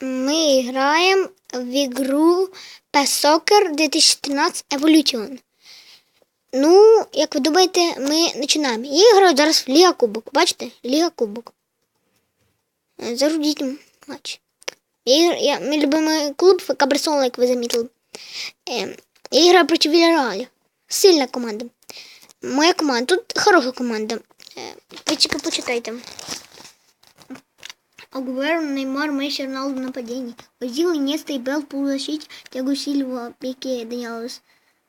Мы играем в игру PES Soccer 2013 Evolution. Ну, як ви думаєте, ми починаємо. Я граю зараз в Ліга Кубок. Бачите? Ліга Кубок. Е, матч. Я, я, мій клуб ФК як ви замітили. Я граю проти Вільяреаля. Сильна команда. Моя команда. Тут хороша команда. Е, ви тільки почитайте. Агуэро, Неймар, Месси, Роналду в нападении. Озил, Инеста и Белл в полузащите. Тягу Сильва, Пике, Даниэлес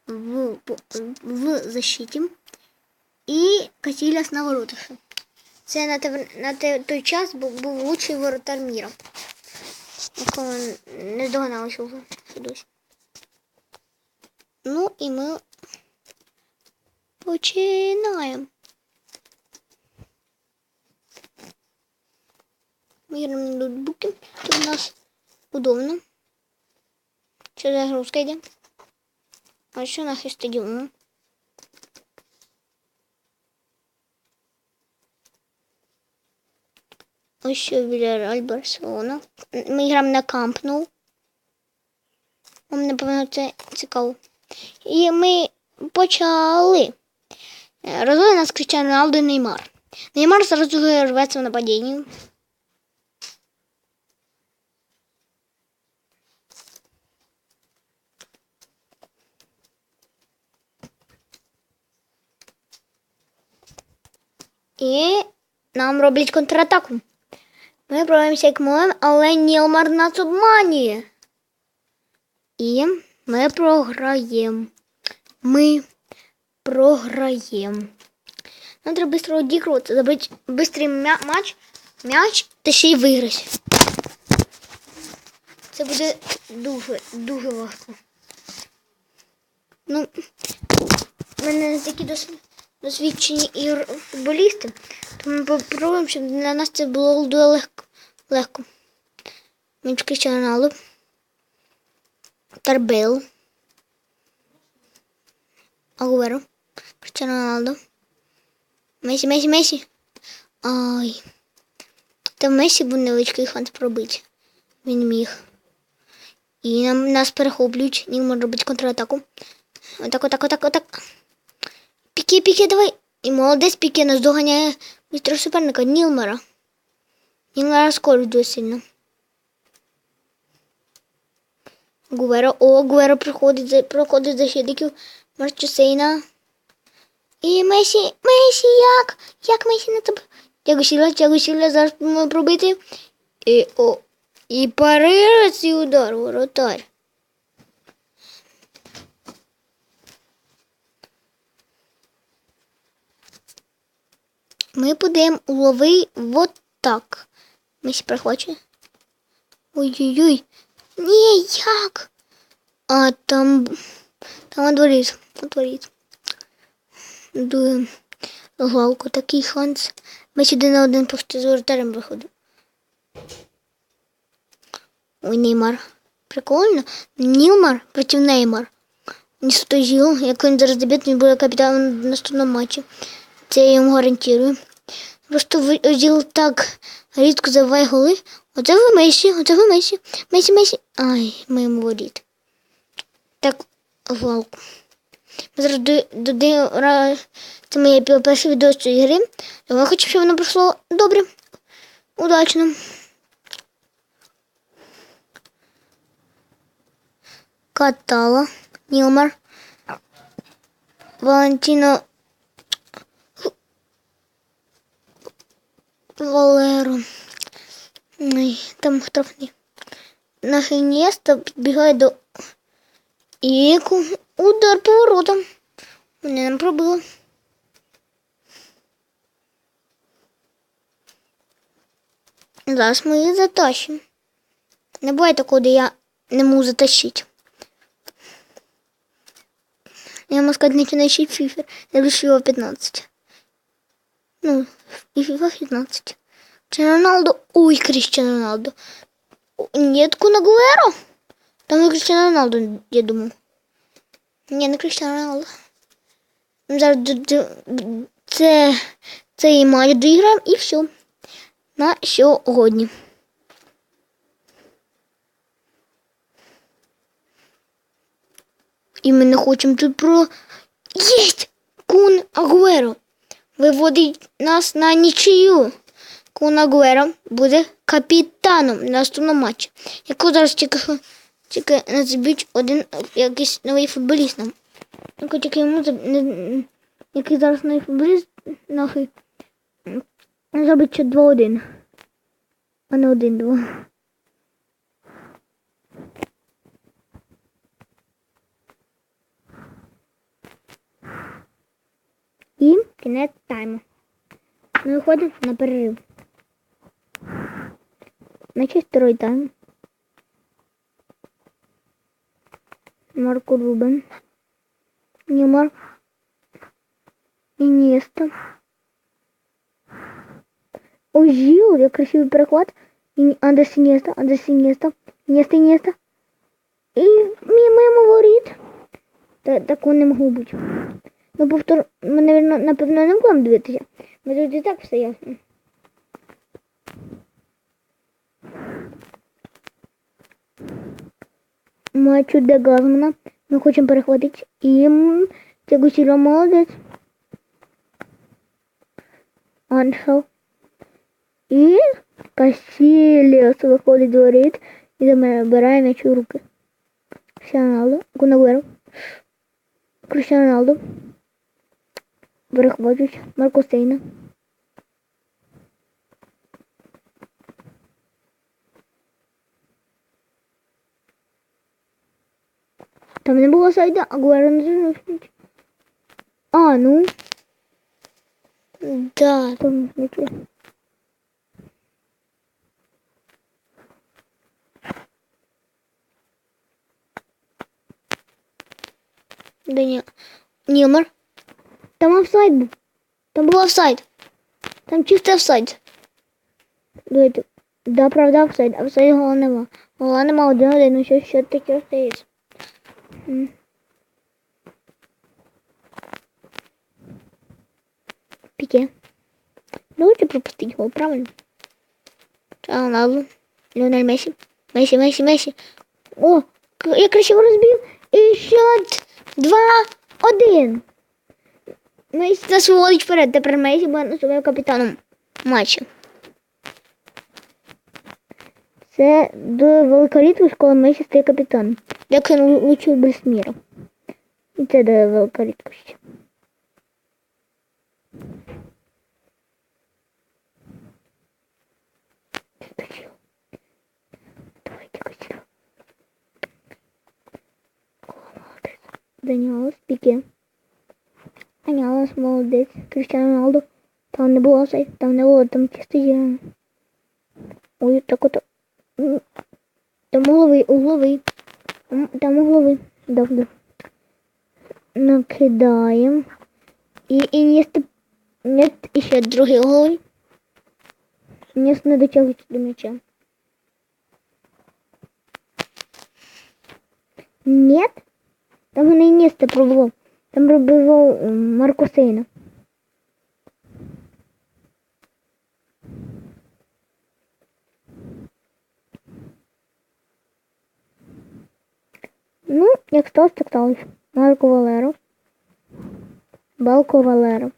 в, по- в защиті. І Касіляс на воротах. Це на, те, на те, той час був, був лучший воротар міра. Якого не здогналося вже ще досі. Ну і ми починаємо. Ми граємо на ноутбуки. Тут у нас удобно. Що загрузка йде? А що нахер стадіон? Ось що Вільяреаль Барселона. Ми граємо на Камп Ну. Вам, напевно, це цікаво. І ми почали. Розвели нас Кричан Роналду і Неймар. Неймар зараз уже рветься в нападінні. І нам роблять контратаку. Ми пробуємося як можемо, але Нілмар нас обманює. І ми програємо. Ми програємо. Нам треба швидко одігрувати, забити швидкий матч, м'яч та ще й виграти. Це буде дуже, дуже важко. Ну, мене такі досвід досвідчені ігр футболісти, то ми попробуємо, щоб для нас це було легко. легко. Роналду, Тарбейл, Агуеро, Крістіану Роналду, Месі, Месі, Месі. Ай. Та Месі був невеличкий шанс пробити. Він міг. І нам, нас перехоплюють, він може робити контратаку. Отак, отак, отак, отак. Піке, піке, давай. І молодець піке нас доганяє містера суперника Нілмера. Нілмера скоро дуже сильно. Гуверо, о, Гуверо проходить, проходить защитників Марчусейна. І Месі, Месі, як? Як Месі на тебе? Тягу сіла, тягу сіла, зараз пробити. І, о, і парирує цей удар, воротар. Ми будемо лови вот так. Месі прихвачує. Ой-ой-ой. Ні, як? А там. Там отворіт. Отворіт. Дуже главку такий шанс. Ми сюди на один просто з воротарем виходимо. Ой, Неймар. Прикольно. Нілмар проти Неймар. Не стожил. Як він зараз дебют, він буде капітаном в наступному матчі. Це я йому гарантую. Просто ви- Озіл так рідко забиває голи. Оце ви Месі, оце ви Месі. Месі, Месі. Ай, ми йому воріт. Так, валку. Ми зараз до, до, до, ра- це моє перше відео з цієї гри. Я хочу, щоб воно пройшло добре. Удачно. Катала. Нілмар. Валентино Валеру. Там штрафні. Наше Інєста підбігає до Іку. Удар по воротам. Мене не пробило. Зараз ми її затащимо. Не буває такого, де я не можу затащити. Я можу сказати, начинающий фіфер. Я лише його 15. Ну, и FIFA 15. Криштиану Роналду. Ой, Кристиан Роналду. Нет Куна Гуэро? Там и Криштиану Роналду, я думаю. Не, ну, не Кристиан Роналду. Ну, зараз це, цей матч доіграємо і все. На сьогодні. І ми не хочемо тут про... Єсть! Кун Агуеро! Виводить нас на нічию. Кун Агуеро буде капітаном наступного матчі. Якого зараз тільки, тільки не заб'ють один якийсь новий футболіст нам. Якщо тільки йому який зараз новий футболіст нахуй зробить ще 2-1. А не 1-2. І кінець тайму. Ми виходимо на перерив. Значить, второй тайм. Марко Рубен. Неймар. Інєста. Ожил, я красивий перехват. І Андерс Інєста, Андерс Інєста. Інєста, Інєста. І мимо воріт. Та, такого не могло бути. Ну, повтор, ми, напевно, напевно, не будемо дивитися. Ми тут і так все ясно. Матчу де Газмана. Ми хочемо перехватити. І м, цього сіла молодець. Аншел. І Касіліос виходить до воріт і забирає м'яч у руки. Крістіано Роналдо. Кунагуеро. Перехвачують. Марко Стейна. Там не було сайда, а Гуэро не зрозумів. А, ну. Да, там таке. Да ні. Німер. Там офсайд був. Там був офсайд. Там чистий офсайд. Давайте. Да, правда, офсайд. Офсайд гола нема. Гола нема один-один, ну що, що таке остається. Піке. Давайте пропустить гол, правильно? Та Роналду. Леонель Месі. Месі, Месі, Месі. О, я красиво розбив. І счет 2-1. Месі нас виводить вперед. Тепер Месі буде називає капітаном матчу. Це до великорідку, коли Месі стає капітаном. Як він лучший без міру. І це до великорідкості. Давайте Костя. Піке. Молодець. Крістіано Роналдо. Там не було сайт, там не було, там чисто зірано. Ой, так от. Там угловий, угловий. Там угловий. Добре. Накидаємо. І, і Інєста... Нет, і ще другий угловий. Інєста не дотягується до м'яча. Нет. Там не Інєста пробував. Там пробував м, Марко Сейна. Ну, як сталося, так сталося. Марко Валеро. Балко Валеро.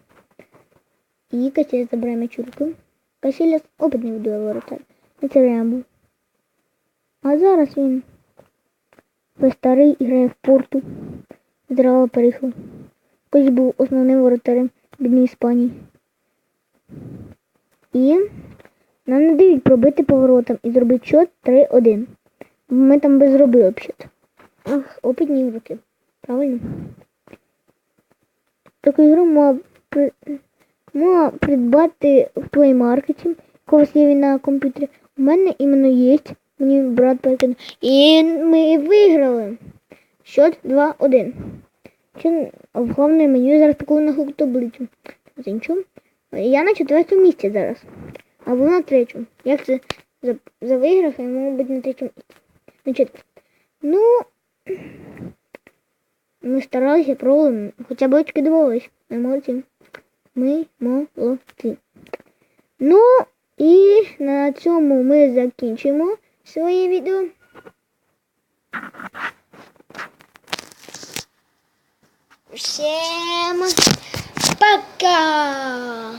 І Касіля забирає м'яч у руки. Касіля опитний віддає воротар. І це був. А зараз він старий грає в порту. Здрава переїхав. Колись був основним воротарем бідної Іспанії. І нам не дають пробити поворотом і зробити счет 3-1. Ми там би зробили б счет. Ах, опитні руки. Правильно? Таку ігру можна, при... можна придбати в плеймаркеті. Когось є він на комп'ютері. У мене іменно є. Мені брат перекинув. І ми виграли. Счет 2-1. Чи в головне меню зараз таку нахуй таблицю. Я на четвертому місці зараз. Або на третьому. Як це за, за виграв, я можу бути на третьому місці. На четвертому. Ну, ми старалися, пробували, хоча б очки дивились. Ми молодці. Ми молодці. Ну, і на цьому ми закінчимо своє відео. Всем пока!